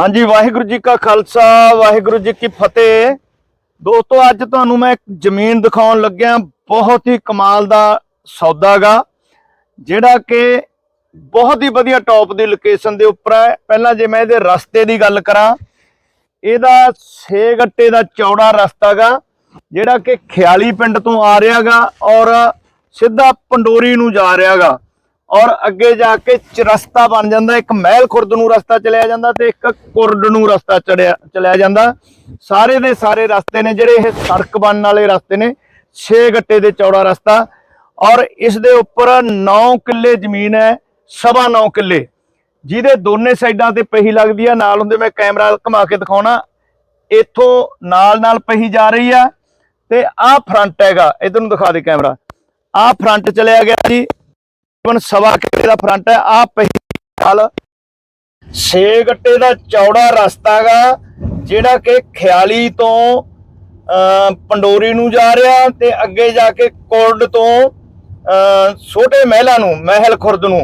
ਹਾਂਜੀ, ਵਾਹਿਗੁਰੂ ਜੀ ਕਾ ਖਾਲਸਾ, ਵਾਹਿਗੁਰੂ ਜੀ ਕੀ ਫਤਿਹ। ਦੋਸਤੋ, ਅੱਜ ਤੁਹਾਨੂੰ ਮੈਂ ਇੱਕ ਜ਼ਮੀਨ ਦਿਖਾਉਣ ਲੱਗਿਆ, ਬਹੁਤ ਹੀ ਕਮਾਲ ਦਾ ਸੌਦਾਗਾ, ਜਿਹੜਾ ਕਿ ਬਹੁਤ ਹੀ ਵਧੀਆ ਟੌਪ ਦੀ ਲੋਕੇਸ਼ਨ ਦੇ ਉੱਪਰ ਹੈ। ਪਹਿਲਾਂ ਜੇ ਮੈਂ ਇਹਦੇ ਰਸਤੇ ਦੀ ਗੱਲ ਕਰਾਂ, ਇਹਦਾ 6 ਗੱਟੇ ਦਾ ਚੌੜਾ ਰਸਤਾਗਾ, ਜਿਹੜਾ ਕਿ ਖਿਆਲੀ ਪਿੰਡ ਤੋਂ ਆ ਰਿਹਾਗਾ ਔਰ ਸਿੱਧਾ ਪੰਡੋਰੀ ਨੂੰ ਜਾ ਰਿਹਾਗਾ। ਔਰ ਅੱਗੇ ਜਾ ਕੇ ਰਸਤਾ ਬਣ ਜਾਂਦਾ, ਇੱਕ ਮਹਿਲ ਖੁਰਦ ਨੂੰ ਰਸਤਾ ਚਲਿਆ ਜਾਂਦਾ ਤੇ ਇੱਕ ਕੁਰਡ ਨੂੰ ਰਸਤਾ ਚੜਿਆ, ਚਲਿਆ ਜਾਂਦਾ। ਸਾਰੇ ਦੇ ਸਾਰੇ ਰਸਤੇ ਨੇ ਜਿਹੜੇ ਇਹ ਸੜਕ ਬਣਨ ਵਾਲੇ ਰਸਤੇ ਨੇ 6 ਗੱਟੇ ਦੇ ਚੌੜਾ ਰਸਤਾ। ਔਰ ਇਸ ਦੇ ਉੱਪਰ 9 ਕਿੱਲੇ ਜ਼ਮੀਨ ਹੈ, ਸਵਾ 9 ਕਿੱਲੇ। ਜਿਹਦੇ ਦੋਨੇ ਸਾਈਡਾਂ ਤੇ ਪਹੀ ਲੱਗਦੀ ਆ, ਨਾਲ ਹੁੰਦੇ ਮੈਂ ਕੈਮਰਾ ਘੁਮਾ ਕੇ ਦਿਖਾਉਣਾ। ਇੱਥੋਂ ਨਾਲ ਨਾਲ ਪਹੀ ਜਾ ਰਹੀ ਆ ਤੇ ਆਹ ਫਰੰਟ ਹੈਗਾ, ਇਧਰ ਨੂੰ ਦਿਖਾ ਦੇ ਕੈਮਰਾ। ਆਹ ਫਰੰਟ ਚਲਿਆ ਗਿਆ ਜੀ। ਤਕਰੀਬਨ ਸਵਾ ਕਿੱਲੇ ਦਾ ਫਰੰਟ ਹੈ। ਆਹ ਪਹੀ ਨਾਲ 6 ਗੱਟੇ ਦਾ ਚੌੜਾ ਰਸਤਾ ਗਾ ਜਿਹੜਾ ਕਿ ਖਿਆਲੀ ਤੋਂ ਪੰਡੋਰੀ ਨੂੰ ਜਾ ਰਿਹਾ ਤੇ ਅੱਗੇ ਜਾ ਕੇ ਕੋਰਡ ਤੋਂ ਛੋਟੇ ਮਹਿਲਾਂ ਨੂੰ ਮਹਿਲ ਖੁਰਦ ਨੂੰ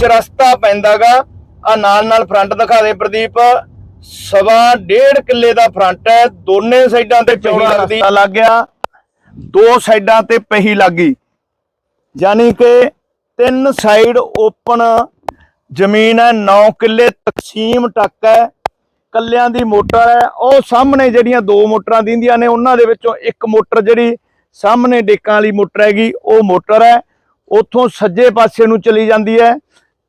ਚਰਸਤਾ ਪੈਂਦਾਗਾ ਆ ਨਾਲ ਨਾਲ ਫਰੰਟ ਦਿਖਾ ਦੇ ਪ੍ਰਦੀਪ। ਸਵਾ ਡੇਢ ਕਿੱਲੇ ਦਾ ਫਰੰਟ ਹੈ। ਦੋਨੇ ਸਾਈਡਾਂ ਤੇ ਚੌੜਾ ਰਸਤਾ ਲੱਗ ਗਿਆ। ਦੋ ਸਾਈਡਾਂ ਤੇ ਪਹੀ ਲੱਗੀ ਯਾਨੀ ਕਿ ਤਿੰਨ ਸਾਈਡ ਓਪਨ, ਜ਼ਮੀਨ ਹੈ 9 ਕਿੱਲੇ, ਤਕਸੀਮ ਟੱਕ ਹੈ, ਕੱਲਿਆਂ ਦੀ ਮੋਟਰ ਹੈ। ਉਹ ਸਾਹਮਣੇ ਜਿਹੜੀਆਂ ਦੋ ਮੋਟਰਾਂ ਦਿੰਦੀਆਂ ਨੇ, ਉਹਨਾਂ ਦੇ ਵਿੱਚੋਂ ਇੱਕ ਮੋਟਰ ਜਿਹੜੀ ਸਾਹਮਣੇ ਡੇਕਾਂ ਵਾਲੀ ਮੋਟਰ ਹੈਗੀ, ਉਹ ਮੋਟਰ ਹੈ। ਉੱਥੋਂ ਸੱਜੇ ਪਾਸੇ ਨੂੰ ਚਲੀ ਜਾਂਦੀ ਹੈ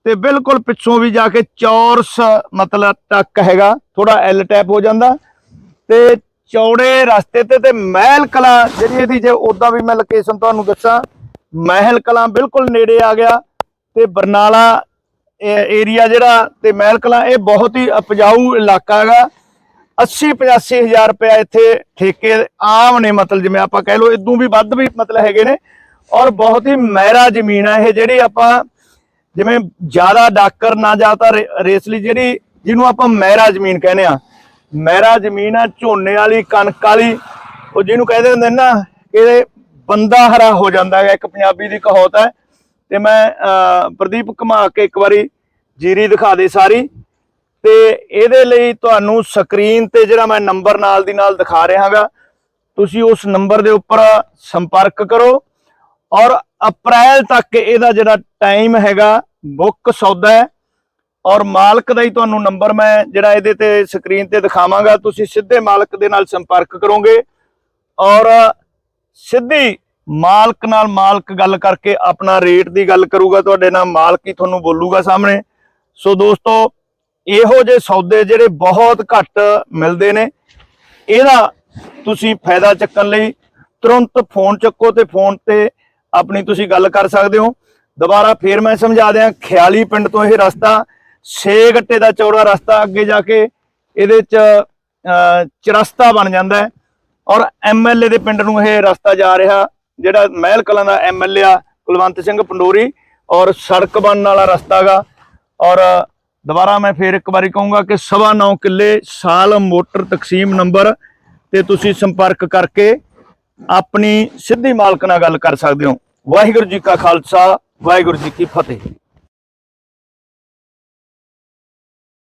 ਤੇ ਬਿਲਕੁਲ ਪਿੱਛੋਂ ਵੀ ਜਾ ਕੇ ਚੌਰਸ ਮਤਲਬ ਟੱਕ ਹੈਗਾ ਥੋੜਾ ਐਲ ਟੈਪ ਹੋ ਜਾਂਦਾ। ਤੇ ਚੌੜੇ ਰਸਤੇ ਤੇ ਤੇ ਮਹਿਲ ਕਲਾ ਜਿਹੜੀ ਇਹਦੀ ਜੇ ਉਦਾਂ ਵੀ ਮੈਂ ਲੋਕੇਸ਼ਨ ਤੁਹਾਨੂੰ ਦੱਸਾਂ। ਮਹਿਲ ਕਲਾਂ ਬਿਲਕੁਲ ਨੇੜੇ ਆ ਗਿਆ ਤੇ ਬਰਨਾਲਾ ਏਰੀਆ ਜਿਹੜਾ ਤੇ ਮਹਿਲ ਕਲਾਂ, ਇਹ ਬਹੁਤ ਹੀ ਉਪਜਾਊ ਇਲਾਕਾ ਹੈਗਾ। 80 85 ਹਜ਼ਾਰ ਰੁਪਇਆ ਇੱਥੇ ਠੇਕੇ ਆਮ ਨੇ, ਮਤਲਬ ਜਿਵੇਂ ਆਪਾਂ ਕਹਿ ਲਓ ਇਦੋਂ ਵੀ ਵੱਧ ਵੀ ਮਤਲਬ ਹੈਗੇ ਨੇ। ਔਰ ਬਹੁਤ ਹੀ ਮਹਿਰਾ ਜ਼ਮੀਨ ਆ ਇਹ ਜਿਹੜੀ ਆਪਾਂ ਜਿਵੇਂ ਜ਼ਿਆਦਾ ਡਾਕਰ ਨਾ ਜ਼ਿਆਦਾ ਰੇ- ਰੇਸਲੀ ਜਿਹੜੀ ਜਿਹਨੂੰ ਆਪਾਂ ਮਹਿਰਾ ਜ਼ਮੀਨ ਕਹਿੰਦੇ ਆ। ਮਹਿਰਾ ਜ਼ਮੀਨ ਆ ਝੋਨੇ ਵਾਲੀ, ਕਣਕ ਵਾਲੀ, ਉਹ ਜਿਹਨੂੰ ਕਹਿੰਦੇ ਹੁੰਦੇ ਨਾ ਕਿ ਇਹ ਬੰਦਾ ਹਰਾ ਹੋ ਜਾਂਦਾ ਹੈ ਇੱਕ ਪੰਜਾਬੀ ਦੀ ਕਹਾਵਤ ਹੈ। ਤੇ ਮੈਂ ਪ੍ਰਦੀਪ ਘੁਮਾ ਕੇ ਇੱਕ ਵਾਰੀ ਜੀਰੀ ਦਿਖਾ ਦੇ ਸਾਰੀ। ਤੇ ਇਹਦੇ ਲਈ ਤੁਹਾਨੂੰ ਸਕਰੀਨ ਤੇ ਜਿਹੜਾ ਮੈਂ ਨੰਬਰ ਨਾਲ ਦੀ ਨਾਲ ਦਿਖਾ ਰਿਹਾਗਾ ਤੁਸੀਂ ਉਸ ਨੰਬਰ ਦੇ ਉੱਪਰ ਸੰਪਰਕ ਕਰੋ। ਔਰ ਅਪ੍ਰੈਲ ਤੱਕ ਇਹਦਾ ਜਿਹੜਾ ਟਾਈਮ ਹੈਗਾ, ਬੁੱਕ ਸੌਦਾ ਹੈ। ਔਰ ਮਾਲਕ ਦਾ ਹੀ ਤੁਹਾਨੂੰ ਨੰਬਰ ਮੈਂ ਜਿਹੜਾ ਇਹਦੇ ਤੇ ਸਕਰੀਨ ਤੇ ਦਿਖਾਵਾਂਗਾ, ਤੁਸੀਂ ਸਿੱਧੇ ਮਾਲਕ ਦੇ ਨਾਲ ਸੰਪਰਕ ਕਰੋਗੇ। ਔਰ ਸਿੱਧੀ ਮਾਲਕ ਨਾਲ ਮਾਲਕ ਗੱਲ ਕਰਕੇ ਆਪਣਾ ਰੇਟ ਦੀ ਗੱਲ ਕਰੂਗਾ, ਤੁਹਾਡੇ ਨਾਲ ਮਾਲਕ ਹੀ ਤੁਹਾਨੂੰ ਬੋਲੂਗਾ ਸਾਹਮਣੇ। ਸੋ ਦੋਸਤੋ, ਇਹੋ ਜਿਹੇ ਸੌਦੇ ਜਿਹੜੇ ਬਹੁਤ ਘੱਟ ਮਿਲਦੇ ਨੇ, ਇਹਦਾ ਤੁਸੀਂ ਫਾਇਦਾ ਚੱਕਣ ਲਈ ਤੁਰੰਤ ਫੋਨ ਚੱਕੋ ਤੇ ਫੋਨ ਤੇ ਆਪਣੀ ਤੁਸੀਂ ਗੱਲ ਕਰ ਸਕਦੇ ਹੋ। ਦੁਬਾਰਾ ਫੇਰ ਮੈਂ ਸਮਝਾ ਦਿਆਂ, ਖਿਆਲੀ ਪਿੰਡ ਤੋਂ ਇਹ ਰਸਤਾ 6 ਗੱਟੇ ਦਾ ਚੌੜਾ ਰਸਤਾ ਅੱਗੇ ਜਾ ਕੇ ਇਹਦੇ ਚ ਚਰਸਤਾ ਬਣ ਜਾਂਦਾ ਹੈ। ਔਰ ਐਮਐਲਏ ਦੇ ਪਿੰਡ ਨੂੰ ਇਹ ਰਸਤਾ ਜਾ ਰਿਹਾ, ਜਿਹੜਾ ਮਹਿਲ ਕਲਾਂ ਦਾ ਐਮਐਲਏ ਆ, ਕੁਲਵੰਤ ਸਿੰਘ ਪੰਡੋਰੀ, ਔਰ ਸੜਕ ਬਣਨ ਵਾਲਾ ਰਸਤਾ ਗਾ। ਔਰ ਦੁਬਾਰਾ ਮੈਂ ਫੇਰ ਇੱਕ ਵਾਰੀ ਕਹੂੰਗਾ ਕਿ ਸਵਾ ਨੌ ਕਿੱਲੇ ਸਾਲ ਮੋਟਰ ਤਕਸੀਮ ਨੰਬਰ ਤੇ ਤੁਸੀਂ ਸੰਪਰਕ ਕਰਕੇ ਆਪਣੀ ਸਿੱਧੀ ਮਾਲਕ ਨਾਲ ਗੱਲ ਕਰ ਸਕਦੇ ਹੋ। ਵਾਹਿਗੁਰੂ ਜੀ ਕਾ ਖਾਲਸਾ, ਵਾਹਿਗੁਰੂ ਜੀ ਕੀ ਫਤਿਹ।